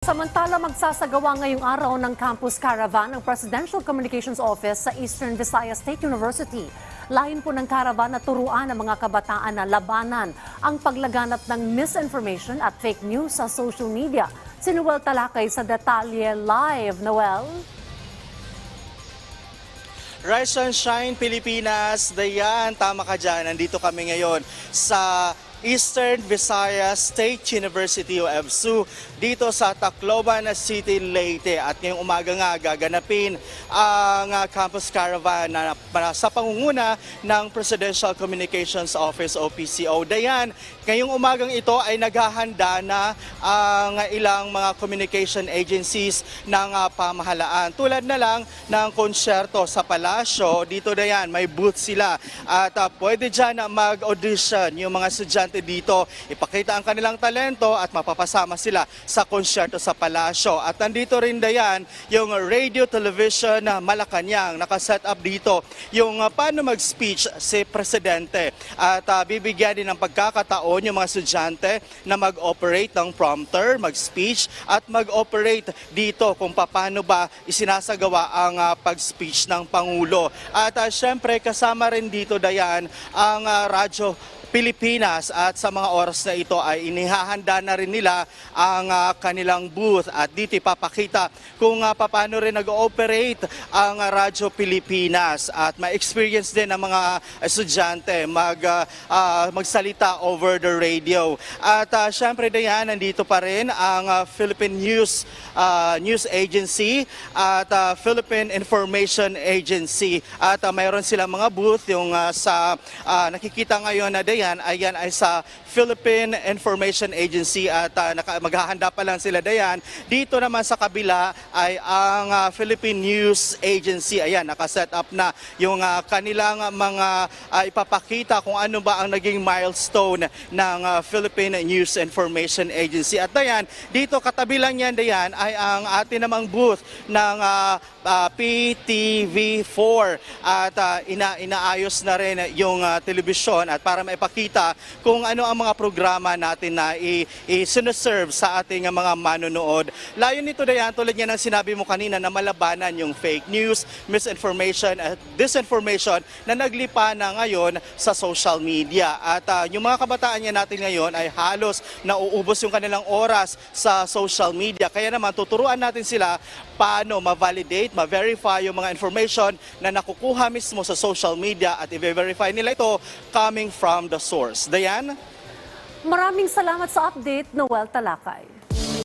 Samantala, magsasagawa ngayong araw ng campus caravan ng Presidential Communications Office sa Eastern Visayas State University. Layon po ng caravan na turuan ng mga kabataan na labanan ang paglaganap ng misinformation at fake news sa social media. Si Noel Talakay sa Detalye Live. Noel? Rise and Shine Pilipinas, Dayan, tama ka dyan. Nandito kami ngayon sa Eastern Visayas State University o EBSU dito sa Tacloban City, Leyte. At ngayong umaga nga gaganapin ang ah, campus caravan na, na sa pangunguna ng Presidential Communications Office o PCO. Dayan, ngayong umagang ito ay naghahanda na ang ilang mga communication agencies ng ah, pamahalaan. Tulad na lang ng konsyerto sa palasyo, dito na yan, may booth sila. At ah, pwede dyan mag-audition yung mga estudyante dito. Ipakita ang kanilang talento at mapapasama sila sa konsyerto sa palasyo. At nandito rin dayan yung radio television na Malacanang. Nakaset up dito yung ah, paano mag-speech si Presidente. At ah, bibigyan din ng pagkakataon yung mga estudyante na mag-operate ng prompter, mag-speech at mag-operate dito kung paano ba isinasagawa ang ah, pag-speech ng Pangulo. At ah, syempre kasama rin dito dayan ang ah, radyo Pilipinas at sa mga oras na ito ay inihahanda na rin nila ang ah, kanilang booth. At dito ipapakita kung uh, paano rin nag-ooperate ang ah, Radyo Pilipinas. At ma-experience din ng mga estudyante mag, ah, ah, magsalita over the radio. At uh, syempre diyan nandito pa rin ang ah, Philippine News ah, News Agency at ah, Philippine Information Agency. At ah, mayroon silang mga booth yung ah, sa ah, nakikita ngayon na diyan ayan ay sa Philippine Information Agency at ah, naka, maghahanda pa lang sila diyan. Dito naman sa kabila ay ang ah, Philippine News Agency. Ayan, nakaset up na yung ah, kanilang mga ah, ipapakita kung ano ba ang naging milestone ng ah, Philippine News Information Agency. At dayan, dito katabi lang yan dayan ay ang atin namang booth ng ah, ah, PTV4 at ah, ina inaayos na rin yung ah, telebisyon at para maipakita kung ano ang mga programa natin na i-sineserve sa ating mga manonood. Layon nito dayan tulad niya ng sinabi mo kanina na malabanan yung fake news, misinformation at disinformation na naglipa na ngayon sa social media. At ah, yung mga kabataan niya natin ngayon ay halos nauubos yung kanilang oras sa social media. Kaya naman tuturuan natin sila paano ma-validate, ma-verify yung mga information na nakukuha mismo sa social media at i-verify nila ito coming from the source. Dayan? Maraming salamat sa update, Noel Talakay.